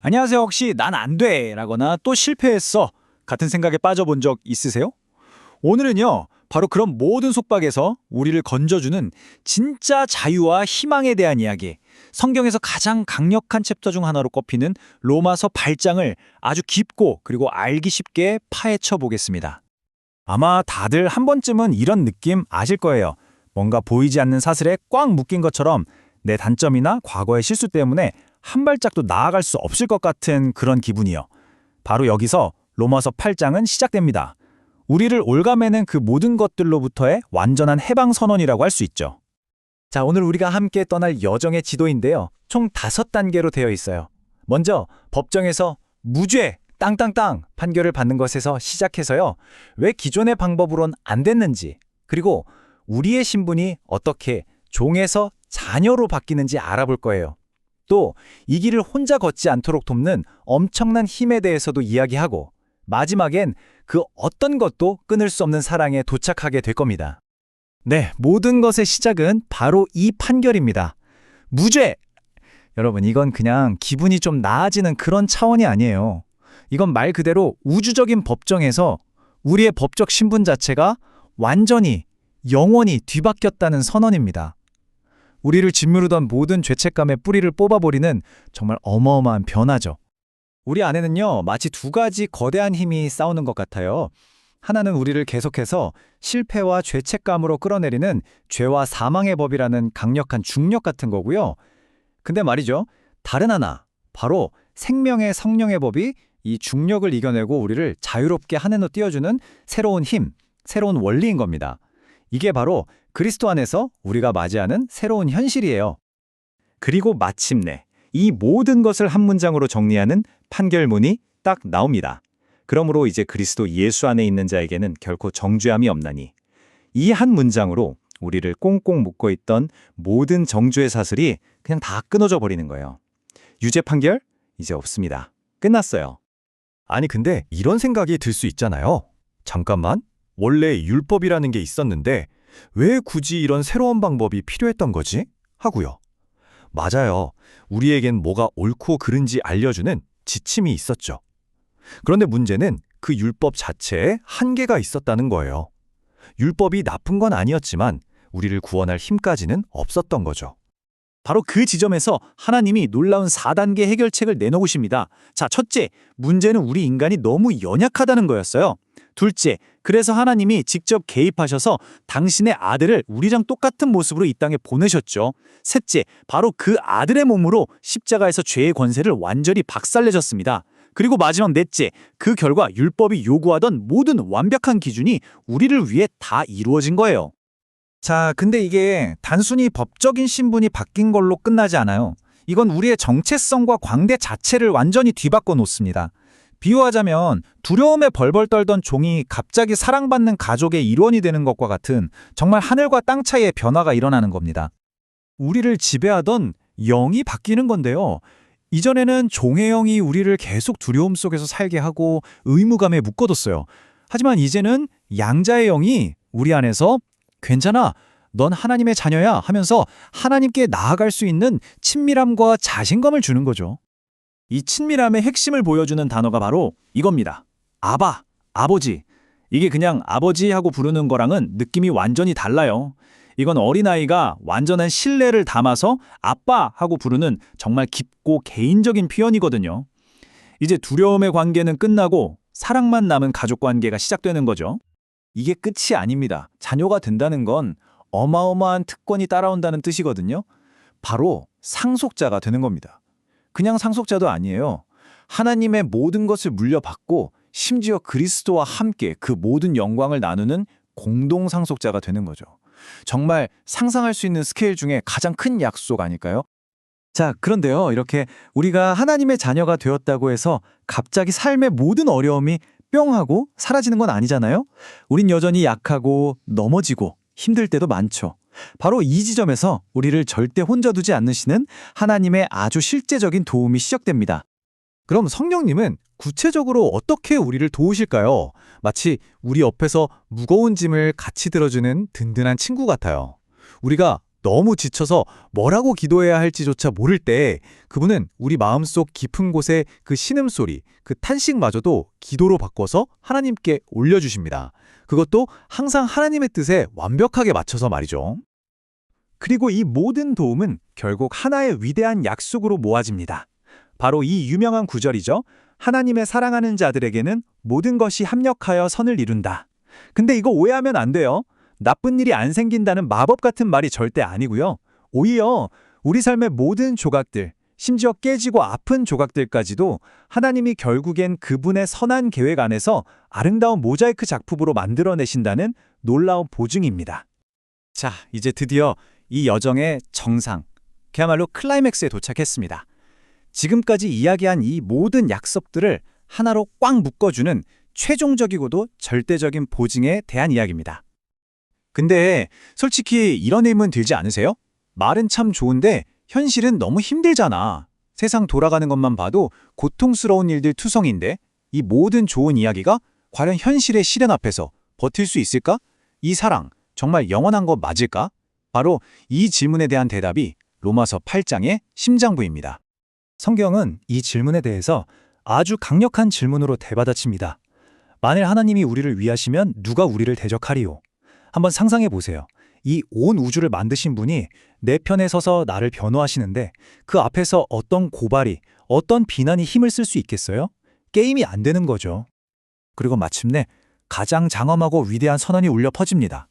안녕하세요. 혹시 난 안 돼. 라거나 또 실패했어. 같은 생각에 빠져본 적 있으세요? 오늘은요, 바로 그런 모든 속박에서 우리를 건져주는 진짜 자유와 희망에 대한 이야기, 성경에서 가장 강력한 챕터 중 하나로 꼽히는 로마서 8장을 아주 깊고 그리고 알기 쉽게 파헤쳐 보겠습니다. 아마 다들 한 번쯤은 이런 느낌 아실 거예요. 뭔가 보이지 않는 사슬에 꽉 묶인 것처럼 내 단점이나 과거의 실수 때문에 한 발짝도 나아갈 수 없을 것 같은 그런 기분이요. 바로 여기서 로마서 8장은 시작됩니다. 우리를 올가매는 그 모든 것들로부터의 완전한 해방 선언이라고 할 수 있죠. 자, 오늘 우리가 함께 떠날 여정의 지도인데요. 총 다섯 단계로 되어 있어요. 먼저 법정에서 무죄 땅땅땅 판결을 받는 것에서 시작해서요. 왜 기존의 방법으론 안 됐는지, 그리고 우리의 신분이 어떻게 종에서 자녀로 바뀌는지 알아볼 거예요. 또 이 길을 혼자 걷지 않도록 돕는 엄청난 힘에 대해서도 이야기하고 마지막엔 그 어떤 것도 끊을 수 없는 사랑에 도착하게 될 겁니다. 네, 모든 것의 시작은 바로 이 판결입니다. 무죄! 여러분, 이건 그냥 기분이 좀 나아지는 그런 차원이 아니에요. 이건 말 그대로 우주적인 법정에서 우리의 법적 신분 자체가 완전히, 영원히 뒤바뀌었다는 선언입니다. 우리를 짓무르던 모든 죄책감의 뿌리를 뽑아버리는 정말 어마어마한 변화죠. 우리 안에는요, 마치 두 가지 거대한 힘이 싸우는 것 같아요. 하나는 우리를 계속해서 실패와 죄책감으로 끌어내리는 죄와 사망의 법이라는 강력한 중력 같은 거고요. 근데 말이죠, 다른 하나, 바로 생명의 성령의 법이 이 중력을 이겨내고 우리를 자유롭게 하늘로 띄워주는 새로운 힘, 새로운 원리인 겁니다. 이게 바로 그리스도 안에서 우리가 맞이하는 새로운 현실이에요. 그리고 마침내 이 모든 것을 한 문장으로 정리하는 판결문이 딱 나옵니다. 그러므로 이제 그리스도 예수 안에 있는 자에게는 결코 정죄함이 없나니 이 한 문장으로 우리를 꽁꽁 묶고 있던 모든 정죄의 사슬이 그냥 다 끊어져 버리는 거예요. 유죄 판결 이제 없습니다. 끝났어요. 아니 근데 이런 생각이 들 수 있잖아요. 잠깐만, 원래 율법이라는 게 있었는데 왜 굳이 이런 새로운 방법이 필요했던 거지? 하고요. 맞아요. 우리에겐 뭐가 옳고 그른지 알려주는 지침이 있었죠. 그런데 문제는 그 율법 자체에 한계가 있었다는 거예요. 율법이 나쁜 건 아니었지만 우리를 구원할 힘까지는 없었던 거죠. 바로 그 지점에서 하나님이 놀라운 4단계 해결책을 내놓으십니다. 자, 첫째, 문제는 우리 인간이 너무 연약하다는 거였어요. 둘째, 그래서 하나님이 직접 개입하셔서 당신의 아들을 우리랑 똑같은 모습으로 이 땅에 보내셨죠. 셋째, 바로 그 아들의 몸으로 십자가에서 죄의 권세를 완전히 박살내셨습니다. 그리고 마지막 넷째, 그 결과 율법이 요구하던 모든 완벽한 기준이 우리를 위해 다 이루어진 거예요. 자, 근데 이게 단순히 법적인 신분이 바뀐 걸로 끝나지 않아요. 이건 우리의 정체성과 광대 자체를 완전히 뒤바꿔 놓습니다. 비유하자면 두려움에 벌벌 떨던 종이 갑자기 사랑받는 가족의 일원이 되는 것과 같은 정말 하늘과 땅 차이의 변화가 일어나는 겁니다. 우리를 지배하던 영이 바뀌는 건데요. 이전에는 종의 영이 우리를 계속 두려움 속에서 살게 하고 의무감에 묶어뒀어요. 하지만 이제는 양자의 영이 우리 안에서 괜찮아. 넌 하나님의 자녀야 하면서 하나님께 나아갈 수 있는 친밀함과 자신감을 주는 거죠. 이 친밀함의 핵심을 보여주는 단어가 바로 이겁니다. 아바, 아버지. 이게 그냥 아버지 하고 부르는 거랑은 느낌이 완전히 달라요. 이건 어린아이가 완전한 신뢰를 담아서 아빠 하고 부르는 정말 깊고 개인적인 표현이거든요. 이제 두려움의 관계는 끝나고 사랑만 남은 가족 관계가 시작되는 거죠. 이게 끝이 아닙니다. 자녀가 된다는 건 어마어마한 특권이 따라온다는 뜻이거든요. 바로 상속자가 되는 겁니다. 그냥 상속자도 아니에요. 하나님의 모든 것을 물려받고 심지어 그리스도와 함께 그 모든 영광을 나누는 공동 상속자가 되는 거죠. 정말 상상할 수 있는 스케일 중에 가장 큰 약속 아닐까요? 자, 그런데요. 이렇게 우리가 하나님의 자녀가 되었다고 해서 갑자기 삶의 모든 어려움이 뿅 하고 사라지는 건 아니잖아요. 우린 여전히 약하고 넘어지고 힘들 때도 많죠. 바로 이 지점에서 우리를 절대 혼자 두지 않으시는 하나님의 아주 실제적인 도움이 시작됩니다. 그럼 성령님은 구체적으로 어떻게 우리를 도우실까요? 마치 우리 옆에서 무거운 짐을 같이 들어주는 든든한 친구 같아요. 우리가 너무 지쳐서 뭐라고 기도해야 할지조차 모를 때 그분은 우리 마음속 깊은 곳에 그 신음소리, 그 탄식마저도 기도로 바꿔서 하나님께 올려주십니다. 그것도 항상 하나님의 뜻에 완벽하게 맞춰서 말이죠. 그리고 이 모든 도움은 결국 하나의 위대한 약속으로 모아집니다. 바로 이 유명한 구절이죠. 하나님의 사랑하는 자들에게는 모든 것이 합력하여 선을 이룬다. 근데 이거 오해하면 안 돼요. 나쁜 일이 안 생긴다는 마법 같은 말이 절대 아니고요. 오히려 우리 삶의 모든 조각들, 심지어 깨지고 아픈 조각들까지도 하나님이 결국엔 그분의 선한 계획 안에서 아름다운 모자이크 작품으로 만들어내신다는 놀라운 보증입니다. 자, 이제 드디어 이 여정의 정상, 그야말로 클라이맥스에 도착했습니다. 지금까지 이야기한 이 모든 약속들을 하나로 꽉 묶어주는 최종적이고도 절대적인 보증에 대한 이야기입니다. 근데 솔직히 이런 의문 들지 않으세요? 말은 참 좋은데 현실은 너무 힘들잖아. 세상 돌아가는 것만 봐도 고통스러운 일들 투성인데 이 모든 좋은 이야기가 과연 현실의 시련 앞에서 버틸 수 있을까? 이 사랑 정말 영원한 것 맞을까? 바로 이 질문에 대한 대답이 로마서 8장의 심장부입니다. 성경은 이 질문에 대해서 아주 강력한 질문으로 대받아칩니다. 만일 하나님이 우리를 위하시면 누가 우리를 대적하리요? 한번 상상해 보세요. 이 온 우주를 만드신 분이 내 편에 서서 나를 변호하시는데 그 앞에서 어떤 고발이, 어떤 비난이 힘을 쓸 수 있겠어요? 게임이 안 되는 거죠. 그리고 마침내 가장 장엄하고 위대한 선언이 울려 퍼집니다.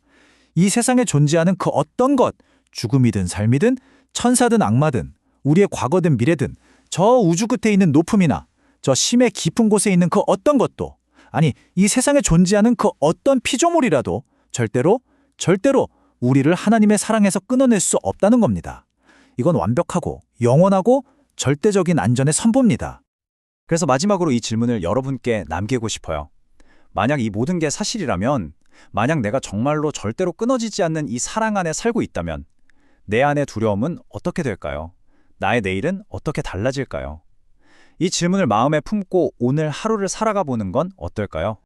이 세상에 존재하는 그 어떤 것, 죽음이든 삶이든 천사든 악마든 우리의 과거든 미래든 저 우주 끝에 있는 높음이나 저 심해 깊은 곳에 있는 그 어떤 것도 아니 이 세상에 존재하는 그 어떤 피조물이라도 절대로 절대로 우리를 하나님의 사랑에서 끊어낼 수 없다는 겁니다. 이건 완벽하고 영원하고 절대적인 안전의 선보입니다. 그래서 마지막으로 이 질문을 여러분께 남기고 싶어요. 만약 이 모든 게 사실이라면 만약 내가 정말로 절대로 끊어지지 않는 이 사랑 안에 살고 있다면 내 안의 두려움은 어떻게 될까요? 나의 내일은 어떻게 달라질까요? 이 질문을 마음에 품고 오늘 하루를 살아가 보는 건 어떨까요?